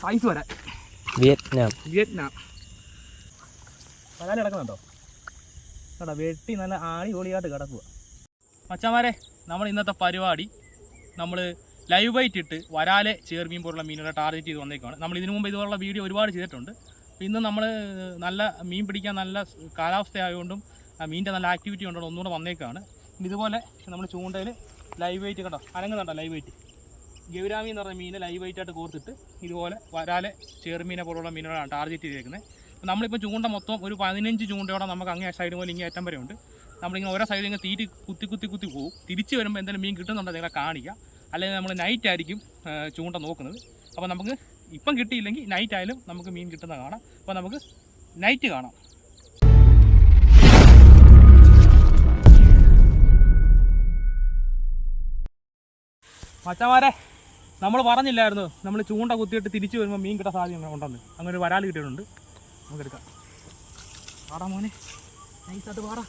Size വരാൻ. Vietnam. Vietnam. വരാൻ കിടക്കുന്നുണ്ടോ? കേട്ടോ വെട്ടി നല്ല ആണി പൊളിയായിട്ട് കിടക്കുക മച്ചാമാരെ നമ്മൾ ഇന്നത്തെ പരിപാടി നമ്മൾ ലൈവ് ബൈറ്റ് ഇട്ട് വരാലെ ചേർമീൻ പോലുള്ള മീനുകളെ ടാർഗറ്റ് ചെയ്ത് വന്നേക്കാണ് നമ്മൾ ഇതിനു മുമ്പ് ഇതുപോലുള്ള വീഡിയോ ഒരുപാട് ചെയ്തിട്ടുണ്ട്. ഇന്ന് നമ്മൾ നല്ല മീൻ പിടിക്കാൻ നല്ല കാലാവസ്ഥ ആയതുകൊണ്ടും ആ മീനിന്റെ നല്ല ആക്ടിവിറ്റി ഉണ്ടോ ഒന്നുകൂടെ വന്നേക്കാണ്. ഇതുപോലെ നമ്മൾ ചൂണ്ടയിൽ ലൈവ് വെയിറ്റ് കണ്ടോ അനങ്ങുന്നുണ്ടോ ലൈവ് വെയിറ്റ് ഗൗരാമി എന്ന് പറഞ്ഞ മീനെ ലൈവ് വെയിറ്റ് ആയിട്ട് കോർത്തിട്ട് ഇതുപോലെ വരാലെ ചേർമീനെ പോലുള്ള മീനുകളാണ് ടാർഗറ്റ് ചെയ്തേക്കുന്നത് അപ്പോൾ നമ്മളിപ്പോൾ ചൂണ്ട മൊത്തം ഒരു പതിനഞ്ച് ചൂണ്ടയോടെ നമുക്ക് അങ്ങേ സൈഡ് പോലെ ഇങ്ങനെ ഏറ്റം വരെ ഉണ്ട്. നമ്മളിങ്ങനെ ഓരോ സൈഡിൽ ഇങ്ങനെ തീറ്റി കുത്തി കുത്തി കുത്തി പോകും തിരിച്ച് വരുമ്പോൾ എന്തെങ്കിലും മീൻ കിട്ടുന്നുണ്ടോ നിങ്ങളെ കാണിക്കുക അല്ലെങ്കിൽ നമ്മൾ നൈറ്റ് ആയിരിക്കും ചൂണ്ട നോക്കുന്നത്. അപ്പോൾ നമുക്ക് ഇപ്പം കിട്ടിയില്ലെങ്കിൽ നൈറ്റ് ആയാലും നമുക്ക് മീൻ കിട്ടുന്ന കാണാം. അപ്പോൾ നമുക്ക് നൈറ്റ് കാണാം. മച്ചമാരെ നമ്മൾ പറഞ്ഞില്ലായിരുന്നു. നമ്മൾ ചൂണ്ട കുത്തിയിട്ട് തിരിച്ചു വരുമ്പോൾ മീൻ കിട്ടാൻ സാധ്യത ഉണ്ടെന്ന്. അങ്ങനെ ഒരു വരാൽ കിട്ടിയിട്ടുണ്ട്. നമുക്ക് എടുക്കാം. പാടാ മോനെ. നൈസായിട്ട് പാടാ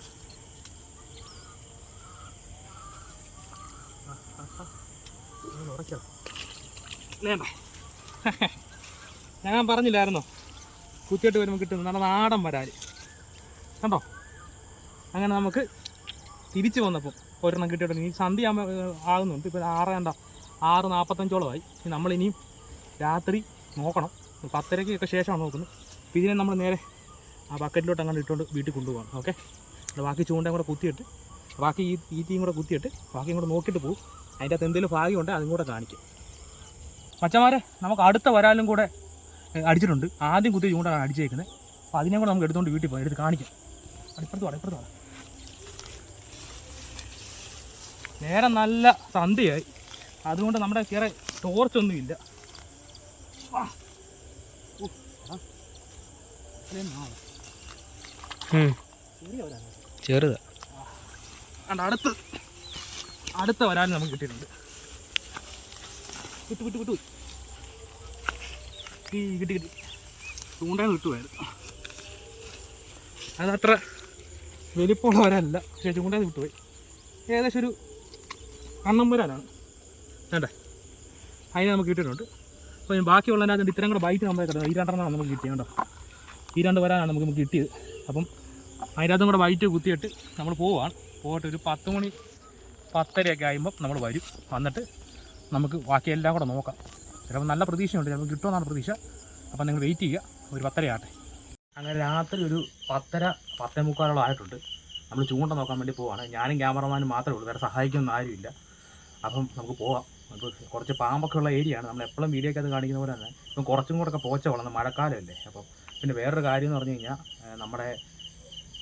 ഞാൻ പറഞ്ഞില്ലായിരുന്നു. കുത്തിയിട്ട് വരുമ്പോൾ കിട്ടുന്നു നല്ല നാടൻ വരാൽ കണ്ടോ? അങ്ങനെ നമുക്ക് തിരിച്ചു വന്നപ്പോൾ ഒരെണ്ണം കിട്ടിയിട്ടുണ്ട്. ഈ സന്ധ്യ ആകുന്നുണ്ട് ഇപ്പോൾ ആറ് കണ്ട ആറ് നാൽപ്പത്തഞ്ചോളമായി നമ്മളിനിയും രാത്രി നോക്കണം. പത്തരയ്ക്കൊക്കെ ശേഷമാണ് നോക്കുന്നത്. അപ്പോൾ ഇതിനെ നമ്മൾ നേരെ ആ ബക്കറ്റിലോട്ട് അങ്ങനെ ഇട്ടുകൊണ്ട് വീട്ടിൽ കൊണ്ടുപോകണം ഓക്കെ? ബാക്കി ചൂണ്ടയും കൂടെ കുത്തിയിട്ട് ബാക്കി ഈ ഈറ്റിയും കൂടെ കുത്തിയിട്ട് ബാക്കിയും കൂടെ നോക്കിയിട്ട് പോകും അതിന്റെ അകത്ത് എന്തെങ്കിലും ഭാഗ്യമുണ്ട് അതും കൂടെ കാണിക്കും. മച്ചന്മാരെ നമുക്ക് അടുത്ത വരാലും കൂടെ അടിച്ചിട്ടുണ്ട്. ആദ്യം കുത്തി ചൂണ്ടാണ് അടിച്ചേക്കുന്നത്. അപ്പോൾ അതിനെ കൂടെ നമുക്ക് എടുത്തുകൊണ്ട് വീട്ടിൽ പോകാം എടുത്ത് കാണിക്കാം. അടിപ്പുറത്ത് വേണം ഇപ്പുറത്ത് വേണം നേരെ നല്ല സന്ധ്യയായി അതുകൊണ്ട് നമ്മുടെ കയറെ ടോർച്ചൊന്നുമില്ല. ചെറുതാ. അടുത്ത് അടുത്ത വരാൻ നമുക്ക് കിട്ടിയിട്ടുണ്ട്. വിട്ടു വിട്ടു വിട്ടു. ഈ കിട്ടി കിട്ടി. ചൂണ്ടയിൽ വിട്ടുപോയായിരുന്നു. അതത്ര വലിപ്പമുള്ള വരാനല്ല പക്ഷേ ചൂണ്ടയിൽ വിട്ടുപോയി. ഏകദേശം ഒരു കണ്ണം വരാനാണ് വേണ്ടേ അതിനെ നമുക്ക് കിട്ടിയിട്ടുണ്ട്. അപ്പോൾ ബാക്കിയുള്ളതിനകത്ത് ഇത്രയും കൂടെ ബൈറ്റ് നമ്മളെ കിട്ടുന്നത് ഈ രണ്ടെണ്ണമാണ് നമുക്ക് കിട്ടിയത് കേട്ടോ ഈ രണ്ട് വരാനാണ് നമുക്ക് കിട്ടിയത്. അപ്പം അതിനകത്തും കൂടെ വൈറ്റ് കുത്തിയിട്ട് നമ്മൾ പോവാണ്. പോയിട്ട് ഒരു പത്ത് മണി പത്തരയൊക്കെ ആകുമ്പോൾ നമ്മൾ വരും. വന്നിട്ട് നമുക്ക് ബാക്കിയെല്ലാം കൂടെ നോക്കാം. ചിലപ്പോൾ നല്ല പ്രതീക്ഷയുണ്ട്. ചിലപ്പോൾ കിട്ടുമെന്നാണ് പ്രതീക്ഷ. അപ്പം നിങ്ങൾ വെയിറ്റ് ചെയ്യുക. ഒരു പത്തര ആട്ടെ അങ്ങനെ രാത്രി ഒരു പത്തര പത്തേ മുക്കാലോളം ആയിട്ടുണ്ട്. നമ്മൾ ചൂണ്ട നോക്കാൻ വേണ്ടി പോവാണ്. ഞാനും ക്യാമറമാനും മാത്രമേ ഉള്ളൂ. വേറെ സഹായിക്കുന്ന ആരുമില്ല. അപ്പം നമുക്ക് പോവാം. നമുക്ക് കുറച്ച് പാമ്പൊക്കെ ഉള്ള ഏരിയയാണ് നമ്മൾ എപ്പോഴും വീഡിയോ ഒക്കെ അത് കാണിക്കുന്ന പോലെ തന്നെ. ഇപ്പം കുറച്ചും കൂടെ ഒക്കെ പോച്ച വളർന്ന് മഴക്കാലമല്ലേ. അപ്പം പിന്നെ വേറൊരു കാര്യം എന്ന് പറഞ്ഞു കഴിഞ്ഞാൽ നമ്മുടെ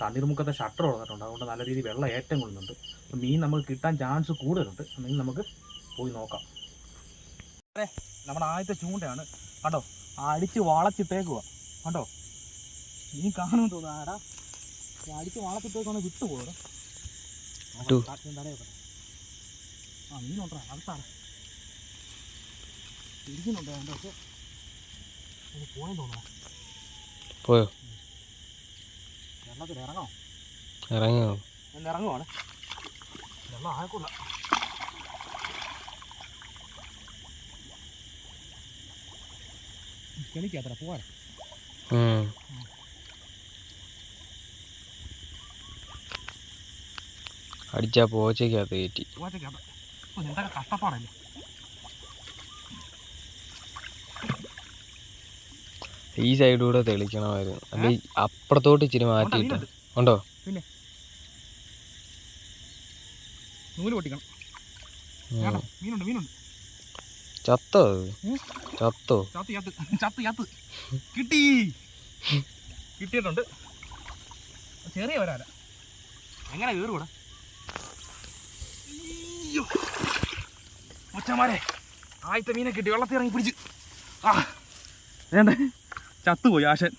തണ്ണീർമുക്കത്തെ ഷട്ടർ തുറന്നിട്ടുണ്ട്. അതുകൊണ്ട് നല്ല രീതിയിൽ വെള്ളം ഏറ്റം കൊള്ളുന്നുണ്ട് അപ്പം മീൻ നമുക്ക് കിട്ടാൻ ചാൻസ് കൂടുതലുണ്ട്. മീൻ നമുക്ക് പോയി നോക്കാം. നമ്മുടെ ആദ്യത്തെ ചൂണ്ടയാണ്. കണ്ടോ? അടിച്ച് വളച്ചിട്ടേക്കുക കണ്ടോ? മീൻ കാണുമെന്ന് തോന്നുന്നു. ഈ അടിച്ച് വളച്ചിട്ടേക്കാണ് വിട്ടു. ആ മീനുണ്ടോ? അടുത്താണ് തിരിക്കുന്നുണ്ടോ എന്റെ പക്ഷേ പോയെന്ന് തോന്നുന്നു. പോയോ? വെള്ളത്തിൽ ഇറങ്ങോ ഇറങ്ങോ? ഞാൻ ഇറങ്ങുവാണ്. വെള്ളം ആയക്കൂല കളിക്കാത്ര പോവാൻ. അടിച്ചാ പോച്ചയ്ക്കകത്ത് കയറ്റി. പോച്ചയ്ക്കകത്ത്. കഷ്ടപ്പാടല്ലേ? ഈ സൈഡിലൂടെ തെളിക്കണമായിരുന്നു. അല്ലെ അപ്പുറത്തോട്ട് ഇച്ചിരി മാറ്റിയിട്ട്. ഉണ്ടോ? നൂൽ പൊട്ടിക്കണം. മീനുണ്ട് മീനുണ്ട്. ചത്തോ ചത്തോ? കിട്ടി. കിട്ടിയിട്ടുണ്ട്. ചെറിയ വരാല എങ്ങനെ കയറൂടാ ഒച്ചമാരെ ആദ്യത്തെ മീനെ കിട്ടി. വെള്ളത്തിൽ ഇറങ്ങി പിടിച്ച്. ആ. വേണ്ടേ? ചത്തുപോയി. ആശൻ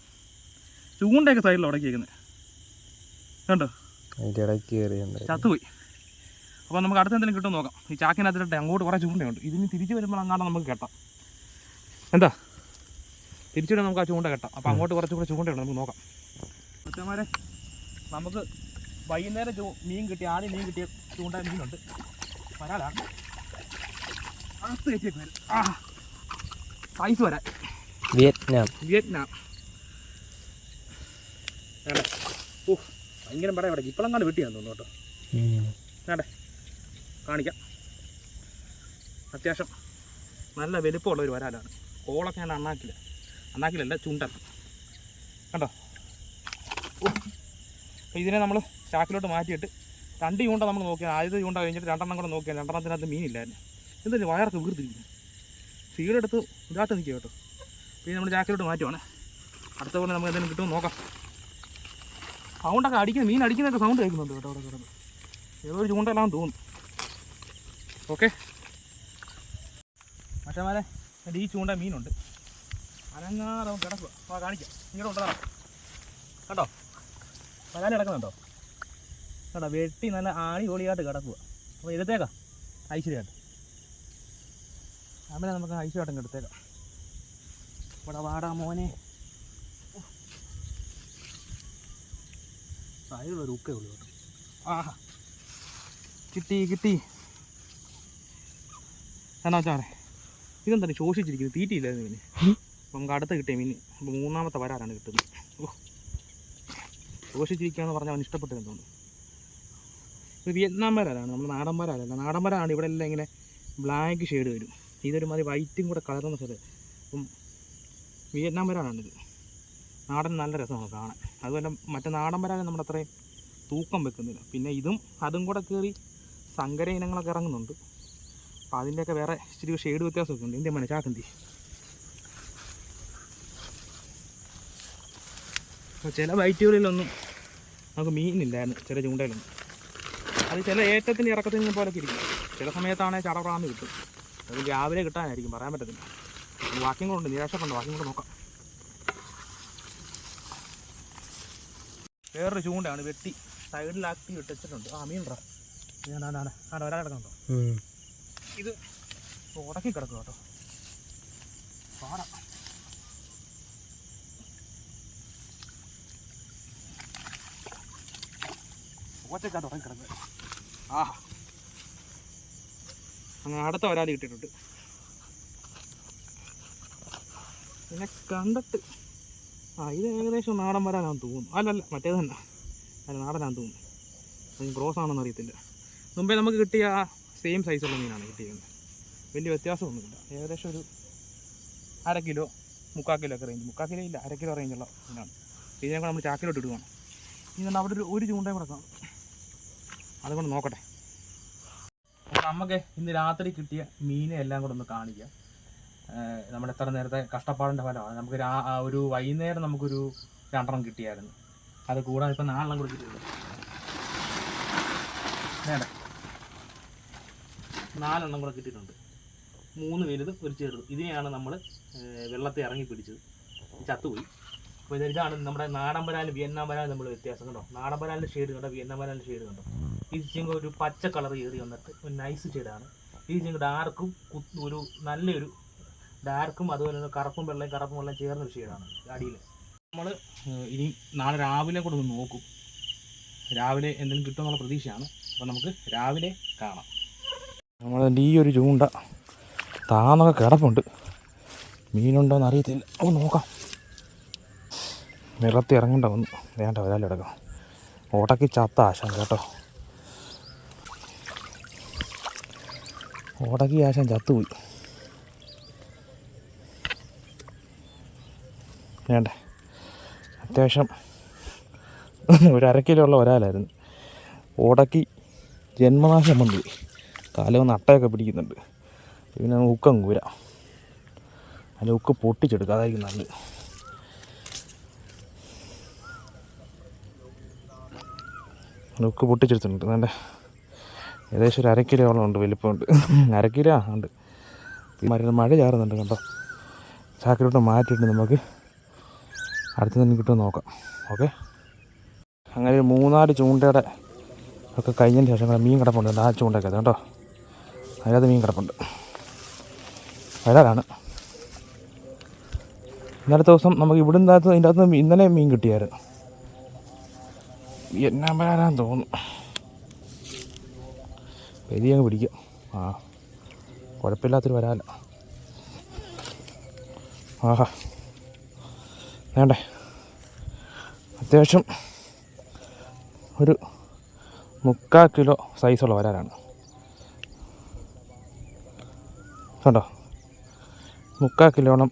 ചൂണ്ടയൊക്കെ സൈഡിൽ ഉടക്കിയേക്കുന്നത് കണ്ടോ? ചത്തുപോയി. അപ്പോൾ നമുക്ക് അടുത്ത് എന്തെങ്കിലും കിട്ടും നോക്കാം. ഈ ചാക്കിനകത്തിട്ട് അങ്ങോട്ട് കുറേ ചൂണ്ടയുണ്ട് ഇതിന് തിരിച്ചു വരുമ്പോൾ അങ്ങാണ്ട് നമുക്ക് കെട്ടാം. എന്താ തിരിച്ചു വരുമ്പോൾ നമുക്ക് ആ ചൂണ്ട കെട്ടാം. അപ്പോൾ അങ്ങോട്ട് കുറച്ചും കൂടെ ചൂണ്ടയുണ്ട്. നമുക്ക് നോക്കാം. കൊച്ചന്മാരെ നമുക്ക് വൈകുന്നേരം ചൂ മീൻ കിട്ടിയ ആദ്യം മീൻ കിട്ടിയ ചൂണ്ട മീനുണ്ട്. വരാലാണ് അത് അകത്ത് കയറ്റിയൊക്കെ വരും. ആ സൈസ് വരാൻ. വിയറ്റ്നാം. വിയറ്റ്നാം. വേണ്ട? ഓ ഭയങ്കര പടം ഇവിടെ. ഇപ്പോഴെങ്ങാണ്ട് വെട്ടിയാന്ന് തോന്നുന്നു കേട്ടോ. വേണ്ട? കാണിക്കാം. അത്യാവശ്യം നല്ല വലുപ്പമുള്ള ഒരു വരാലാണ്. കോളൊക്കെ ഞാൻ അണ്ണാക്കില്ല അണ്ണാക്കിലല്ല ചുണ്ടൻ. കണ്ടോ? അപ്പോൾ ഇതിനെ നമ്മൾ ചാക്കിലോട്ട് മാറ്റിയിട്ട് രണ്ട് ചൂണ്ട നമ്മൾ നോക്കിയാൽ ആദ്യത്തെ ചൂണ്ട കഴിഞ്ഞിട്ട് രണ്ടെണ്ണം കൂടെ നോക്കിയാൽ രണ്ടെണ്ണത്തിനകത്ത് മീനില്ലായിരുന്നു. എന്തായാലും വയറൊക്കെ വീർത്തിരിക്കുന്നു സീഡെടുത്ത് ഇതാത്ത് നിൽക്കുക കേട്ടോ. പിന്നെ നമ്മൾ ചാക്കിലോട്ട് മാറ്റുവാണ്. അടുത്ത കൊണ്ട് നമുക്ക് എന്തെങ്കിലും കിട്ടുമോ നോക്കാം. സൗണ്ടൊക്കെ അടിക്കുന്ന മീൻ അടിക്കുന്നൊക്കെ സൗണ്ട് കേൾക്കുന്നുണ്ട് കേട്ടോ അവിടെ കിടന്ന്. ഏതോ ഒരു ചൂണ്ടല്ലാന്ന് തോന്നുന്നു. ഓക്കെ മറ്റേ ഈ ചൂണ്ട മീനുണ്ട്. അനങ്ങാതെ കിടക്കുക ആ കാണിക്കാം. ഇങ്ങോട്ട് കൊണ്ടുവരാം. കണ്ടോ? വരാൻ കിടക്കുന്നുണ്ടോ? കേട്ടോ വെട്ടി നല്ല ആണി ഓളിയായിട്ട് കിടക്കുക അപ്പോൾ എടുത്തേക്കാം ഐശ്വര്യമായിട്ട്. അവനെ നമുക്ക് ഐശ്വര്യമായിട്ടും എടുത്തേക്കാം. ഇവിടെ വാടാ മോനെ? ഒരു ഉക്കേ ഉള്ളൂ ആഹാ. കിട്ടി കിട്ടി. എന്നാ വെച്ചാൽ ഇതെന്താണ് ശോഷിച്ചിരിക്കുന്നത്? തീറ്റിയില്ലായിരുന്നു മീൻ അപ്പം നമുക്ക് അടുത്ത് കിട്ടിയ മീൻ. അപ്പോൾ മൂന്നാമത്തെ വരാറാണ് കിട്ടുന്നത്? ഓ. ശോഷിച്ചിരിക്കുക പറഞ്ഞാൽ അവൻ ഇഷ്ടപ്പെട്ടിരുന്നുണ്ട് ഇത് വിയറ്റ്നാം വരാലാണ് നമ്മൾ നാടൻ ഇവിടെ എല്ലാം ഇങ്ങനെ ബ്ലാക്ക് ഷെയ്ഡ് വരും. ഇതൊരു മാതിരി വൈറ്റും കൂടെ കലർന്ന സ്ഥലം. അപ്പം വിയറ്റ്നാം വരാനാണിത്. നാടൻ നല്ല രസമാണ് കാണാൻ. അതുപോലെ മറ്റേ നാടൻ വരാനും നമ്മുടെ അത്രയും തൂക്കം വെക്കുന്നില്ല. പിന്നെ ഇതും അതും കൂടെ കയറി സങ്കര ഇനങ്ങളൊക്കെ ഇറങ്ങുന്നുണ്ട്. അപ്പോൾ അതിന്റെയൊക്കെ വേറെ ഇച്ചിരി ഷെയ്ഡ് വ്യത്യാസമൊക്കെ ഉണ്ട്. ഇന്ത്യ മന ചാക്കന്തി. ചില വൈറ്റുകളിലൊന്നും നമുക്ക് മീനില്ലായിരുന്നു. ചില ചൂണ്ടയിലൊന്നും. അത് ചില ഏറ്റത്തിന്റെ ഇറക്കത്തിൽ നിന്ന് പോലെ ഇരിക്കും. ചില സമയത്താണെങ്കിൽ ചടപ്രാന്ന് കിട്ടും. അത് രാവിലെ കിട്ടാനായിരിക്കും. പറയാൻ പറ്റത്തില്ല. വാക്കിംഗ് കൂടെ ഉണ്ട് നിരാശപ്പുണ്ട് വാക്കിംഗ് കൂടെ നോക്കാം. വേറൊരു ചൂണ്ടാണ് വെട്ടി സൈഡിലാക്കി ഇട്ടിട്ടുണ്ട്. ആ മീൻറാ ഞാൻ ഒരാൾ കിടക്കുന്നുണ്ടോ ഇത് ഉടക്കി കിടക്കും കേട്ടോ. പാടാം. ഒറ്റക്കാ ഉടക്കി കിടക്കുക ആഹാ. അങ്ങനെ അടുത്ത ഒരാൾ കിട്ടിയിട്ടുണ്ട് പിന്നെ കണ്ടിട്ട്. ആ ഇത് ഏകദേശം നാടൻ വരാനാന്ന് തോന്നുന്നു. അല്ലല്ല മറ്റേത് തന്നെ. അല്ല നാടനാന്ന് തോന്നുന്നു. അത് ക്രോസ് ആണെന്ന് അറിയത്തില്ല. മുമ്പേ നമുക്ക് കിട്ടിയ ആ സെയിം സൈസുള്ള മീനാണ് കിട്ടിയത് വലിയ വ്യത്യാസമൊന്നുമില്ല. ഏകദേശം ഒരു അര കിലോ മുക്കാൽ കിലോ ഒക്കെ റേഞ്ച് മുക്കാൽ കിലോ ഇല്ല അര കിലോ റേഞ്ചുള്ള മീനാണ്. ഇതിനെ കൂടെ നമ്മൾ ചാക്കിലോട്ട് ഇടുകയാണ് ഇനി അവിടെ ഒരു ഒരു ചൂണ്ടയും കൂടെ കാണും അതുകൊണ്ട് നോക്കട്ടെ. നമുക്ക് ഇന്ന് രാത്രി കിട്ടിയ മീനെ എല്ലാം കൂടെ ഒന്ന് കാണിക്കാം. ഏഹ് നമ്മുടെ എത്ര നേരത്തെ കഷ്ടപ്പാടിന്റെ ഫലമാണ്. നമുക്ക് രാ ഒരു വൈകുന്നേരം നമുക്കൊരു രണ്ടെണ്ണം കിട്ടിയായിരുന്നു. അത് കൂടാതെ ഇപ്പം നാലെണ്ണം കൂടി വേണ്ട. നാലെണ്ണം കൂടെ കിട്ടിയിട്ടുണ്ട്. മൂന്ന് വലുത് ഒരു ചെറുത് ഇതിനെയാണ് നമ്മൾ വെള്ളത്തെ ഇറങ്ങി പിടിച്ചത്. ചത്തുപോയി. അപ്പോൾ ഇത് ഇതാണ് നമ്മുടെ നാടൻ വരാലും വിയന്നാം നമ്മൾ വ്യത്യാസം കണ്ടോ? നാടൻ വരാലിന്റെ ഷെയ്ഡ് കണ്ടോ? വിയന്നാം വരാലിന്റെ ഷെയ്ഡ് കണ്ടോ? ഈ ചിങ്ങ ഒരു പച്ച കളർ കയറി വന്നിട്ട് ഒരു നൈസ് ഷെയ്ഡാണ് ഈ ചിങ്ങ ഡാർക്കും ഒരു നല്ലൊരു ഡാർക്കും അതുപോലെ തന്നെ കറുപ്പും വെള്ളയും കറുപ്പും വെള്ളം ചേർന്ന ഒരു ഷെയ്ഡാണ് അടിയിൽ നമ്മൾ ഇനി നാളെ രാവിലെ കൂടെ ഒന്ന് നോക്കും. രാവിലെ എന്തെങ്കിലും കിട്ടുമെന്നുള്ള പ്രതീക്ഷയാണ്. അപ്പോൾ നമുക്ക് രാവിലെ കാണാം. നമ്മൾ ഈ ഒരു ചൂണ്ട താന്നൊക്കെ കിടപ്പുണ്ട്. മീനുണ്ടോയെന്ന് അറിയത്തില്ല. അപ്പോൾ നോക്കാം. വെള്ളത്തിൽ ഇറങ്ങണ്ട വന്നു. വേണ്ട വരാലും എടുക്കാം ഓട്ടയ്ക്ക് ചത്ത ആശാൻ കേട്ടോ. ഓടക്കി ആശാൻ ചത്തുപോയി. വേണ്ടേ. അത്യാവശ്യം ഒരു അര കിലോ ഉള്ള ഒരാലായിരുന്നു. ഓടക്കി ജന്മനാശം വന്നു. കാലം അട്ടയൊക്കെ പിടിക്കുന്നുണ്ട്. പിന്നെ ഉക്കം കൂര. അല്ല ഉക്ക് പൊട്ടിച്ചെടുക്കുക അതായിരിക്കും നല്ലത്. ഉക്ക് പൊട്ടിച്ചെടുത്തിട്ടുണ്ട്. നല്ല ഏകദേശം ഒരു അരക്കിലോളം കിലോളം ഉണ്ട് വലിപ്പമുണ്ട്. അരക്കിലോ കിലോ ഉണ്ട്. മഴ ചാറുന്നുണ്ട് കണ്ടോ? ചാക്കിലോട്ട് മാറ്റിയിട്ട് നമുക്ക് അടുത്ത് തന്നെ കിട്ടുമെന്ന് നോക്കാം. ഓക്കെ? അങ്ങനെ ഒരു മൂന്നാൽ ചൂണ്ടയുടെ ഒക്കെ കഴിഞ്ഞതിന് ശേഷം ഇവിടെ മീൻ കിടപ്പുണ്ട്. ആ ചൂണ്ടയൊക്കെ അത് കേട്ടോ അതിനകത്ത് മീൻ കിടപ്പുണ്ട്. വരാറാണ് ഇന്നലത്തെ ദിവസം നമുക്ക് ഇവിടുന്ന് അകത്ത് ഇതിന്റെ അകത്ത് ഇന്നലെ മീൻ കിട്ടിയായിരുന്നു. എന്നാ വരാൻ തോന്നുന്നു. പെരി അങ്ങ് പിടിക്കാം. ആ കുഴപ്പമില്ലാത്തൊരു വരാല ആഹാ. വേണ്ടേ? അത്യാവശ്യം ഒരു മുക്കാൽ കിലോ സൈസുള്ള വരാലാണ് കണ്ടോ? മുക്കാൽ കിലോണം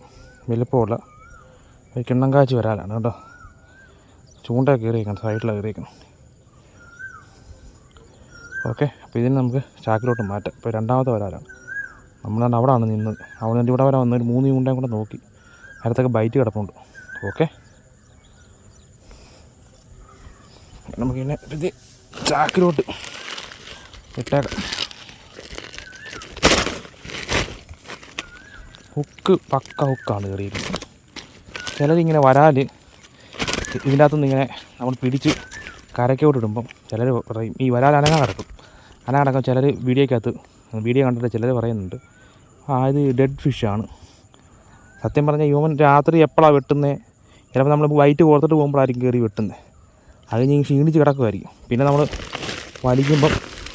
വലിപ്പമുള്ള ഒരു കിണ്ണം കാച്ചി വരാലാണ് കേട്ടോ ചൂണ്ട കയറിയിരിക്കണം സൈഡിലാണ് കയറിയിരിക്കണം ഓക്കെ അപ്പോൾ ഇതിന് നമുക്ക് ചാക്കിലോട്ട് മാറ്റാം. ഇപ്പോൾ രണ്ടാമത്തെ വരാലാണ് നമ്മളാണ് അവിടെയാണ് നിന്നത് അവിടെ നിന്ന് ഇവിടെ വരാൻ വന്ന് ഒരു മൂന്ന് ചൂണ്ടയും കൂടെ നോക്കി അതിനകത്തൊക്കെ ബൈറ്റ് കിടപ്പുണ്ട്. ഓക്കെ. നമുക്കിങ്ങനെ ഇത് ചാക്കിലോട്ട് ഇട്ടേക്കാം. ഹുക്ക് പക്ക ഹുക്കാണ് കയറിയിരിക്കുന്നത്. ചിലരിങ്ങനെ വരാൽ ഇതിന്റെ അകത്തുനിന്ന് ഇങ്ങനെ നമ്മൾ പിടിച്ച് കരയ്ക്കോട്ട് ഇടുമ്പം ചിലർ പറയും ഈ വരാൽ അനങ്ങ കിടക്കും. അനങ്ങ കിടക്കും ചിലർ വീഡിയോക്കകത്ത് വീഡിയോ കണ്ടിട്ട് ചിലർ പറയുന്നുണ്ട് ആ ഇത് ഡെഡ് ഫിഷാണ്. സത്യം പറഞ്ഞാൽ ഹ്യൂമൻ രാത്രി എപ്പോഴാണ് വെട്ടുന്നത്? ചിലപ്പോൾ നമ്മൾ വൈറ്റ് കോർത്തിട്ട് പോകുമ്പോഴായിരിക്കും കയറി വെട്ടുന്നത്. അത് കഴിഞ്ഞ് ക്ഷീണിച്ച് കിടക്കുമായിരിക്കും. പിന്നെ നമ്മൾ വലിക്കുമ്പം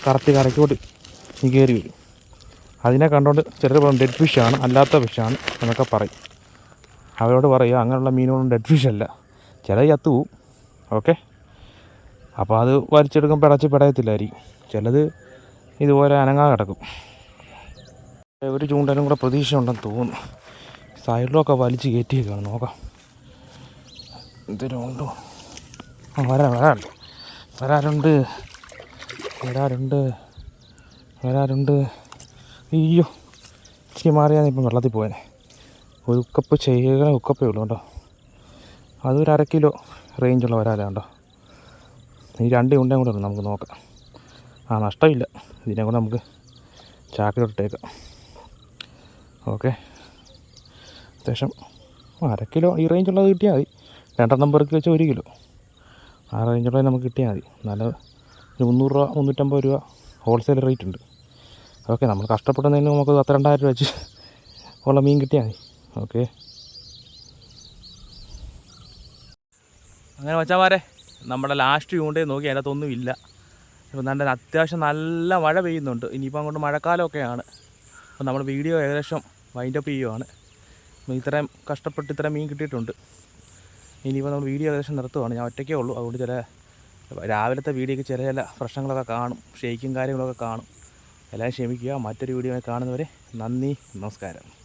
കറക്റ്റ് കരയ്ക്കോട്ട് കയറി വരും. അതിനെ കണ്ടുകൊണ്ട് ചിലർ പറയും ഡെഡ് ഫിഷാണ് അല്ലാത്ത ഫിഷാണ് എന്നൊക്കെ പറയും. അവരോട് പറയുക അങ്ങനെയുള്ള മീനുകളും ഡെഡ് ഫിഷല്ല ചില ചത്തു പോവും. ഓക്കെ? അപ്പോൾ അത് വലിച്ചെടുക്കും പിടച്ച് പിടയത്തില്ലായിരിക്കും. ചിലത് ഇതുപോലെ അനങ്ങാതെ കിടക്കും. ഒരു ചൂണ്ടലും കൂടെ പ്രതീക്ഷ ഉണ്ടെന്ന് തോന്നുന്നു. സൈഡിലൊക്കെ വലിച്ച് കയറ്റിയേക്കാണ് നോക്കാം. എന്തൊരു ഉണ്ടോ? വരാറുണ്ട് വരാറുണ്ട്. വരാറുണ്ട്. വരാറുണ്ട്. അയ്യോ ഇച്ചിരി മാറിയാണ് ഇപ്പം വെള്ളത്തിൽ പോയനെ. ഒരു കപ്പ് ചെയ്യുക ഉക്കപ്പേ ഉള്ളൂ കേട്ടോ അതൊരു അര കിലോ റേഞ്ചുള്ള വരാല കേട്ടോ ഈ രണ്ട് ഉണ്ടയും കൂടെ ഉണ്ട് നമുക്ക് നോക്കാം. ആ നഷ്ടമില്ല. ഇതിനെ കൂടെ നമുക്ക് ചാക്കിലോട്ടേക്കാം ഓക്കെ. അത്യാവശ്യം അര കിലോ ഈ റേഞ്ചുള്ളത് കിട്ടിയാൽ മതി. രണ്ടെണ്ണം പേർക്ക് വെച്ചാൽ ഒരു കിലോ. ആ റേഞ്ചോടെ നമുക്ക് കിട്ടിയാൽ മതി. നല്ല ഒരു മുന്നൂറ് രൂപ മുന്നൂറ്റമ്പത് രൂപ ഹോൾസെയിൽ റേറ്റ് ഉണ്ട്. ഓക്കെ നമ്മൾ കഷ്ടപ്പെടുന്നതിന് നമുക്ക് പത്ത് രണ്ടായിരം രൂപ വെച്ച് ഉള്ള മീൻ കിട്ടിയാൽ മതി. ഓക്കെ അങ്ങനെ വെച്ചാമാരെ നമ്മുടെ ലാസ്റ്റ് യൂണിറ്റ് നോക്കി അതിനകത്തൊന്നും ഇല്ല. ഇപ്പം നല്ല അത്യാവശ്യം നല്ല മഴ പെയ്യുന്നുണ്ട്. ഇനിയിപ്പോൾ അങ്ങോട്ട് മഴക്കാലമൊക്കെയാണ്. അപ്പോൾ നമ്മുടെ വീഡിയോ ഏകദേശം വൈൻഡപ്പ് ചെയ്യുവാണ്. ഇത്രയും കഷ്ടപ്പെട്ട് ഇത്രയും മീൻ കിട്ടിയിട്ടുണ്ട്. ഇനിയിപ്പോൾ നമ്മൾ വീഡിയോ ഏകദേശം നിർത്തുവാണ്. ഞാൻ ഒറ്റയ്ക്കേ ഉള്ളൂ. അതുകൊണ്ട് ചില രാവിലത്തെ വീഡിയോയ്ക്ക് ചില ചില പ്രശ്നങ്ങളൊക്കെ കാണും. ഷെയ്ക്കും കാര്യങ്ങളൊക്കെ കാണും. എല്ലാം ക്ഷമിക്കുക. മറ്റൊരു വീഡിയോ കാണുന്നവരെ നന്ദി. നമസ്കാരം.